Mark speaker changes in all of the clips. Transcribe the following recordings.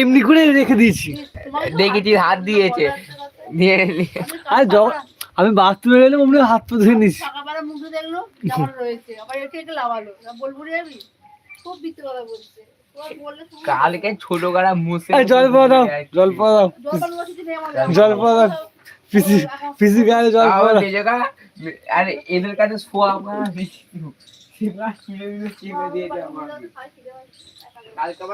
Speaker 1: এমনি করে রেখে দিয়েছি।
Speaker 2: দেখেছি, হাত দিয়েছে। নিয়ে নিয়ে।
Speaker 1: আর আমি বাথরুমে গেলাম অমনি হাত পা ধুয়ে নিস
Speaker 3: সকালবেলা মুখে দেখল জামাটা রয়েছে। আবার একে একে লাভালো তা বলব রে আমি খুব মিথ্যে কথা বলছে। তোমার বললে শুনবে না।
Speaker 2: কালকে ছোট গাড়া
Speaker 1: এই জল পাওয়া দাও জল পাওয়া দাও
Speaker 3: জল
Speaker 1: পাওয়া দাও। পিসি পিসি গায়ে জল
Speaker 2: আরে এদের কাছে শোয়া আমরা
Speaker 3: আচ্ছা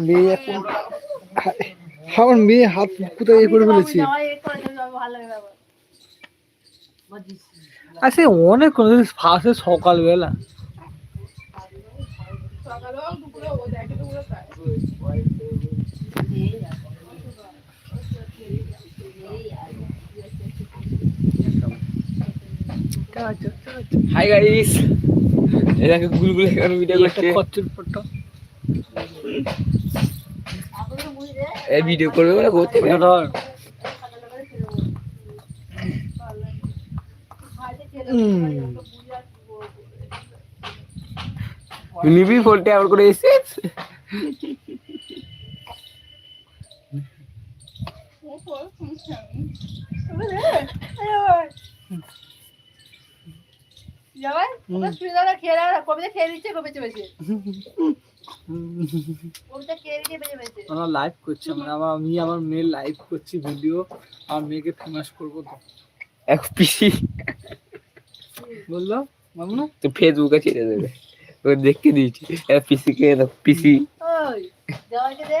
Speaker 1: মেয়ে এখন আমার মেয়ে হাত কোথায় করে ফেলেছি? সে অনেক ফার্স্টে সকালবেলা
Speaker 2: হাই গাইস এটাকে গুলগুলে কেন ভিডিও করছে।
Speaker 1: খরচের ফটো।
Speaker 3: এখন
Speaker 2: এই ভিডিও করবে বলে করতে
Speaker 1: ধর।
Speaker 3: নিবি
Speaker 2: ফোনটা আবার করে এসেছিস
Speaker 1: আমরা লাইভ করছি আমরা আমার আমি আমার মেয়ে লাইভ করছি ভিডিও আমার মেয়েকে ফেমাস করব তো।
Speaker 2: এক পিসি
Speaker 1: বলল মামু
Speaker 2: তো ফেসবুকে ছেড়ে দেবে। ও দেখতে দিয়েছি। এক পিসি কে পিসি
Speaker 3: ওই, দে।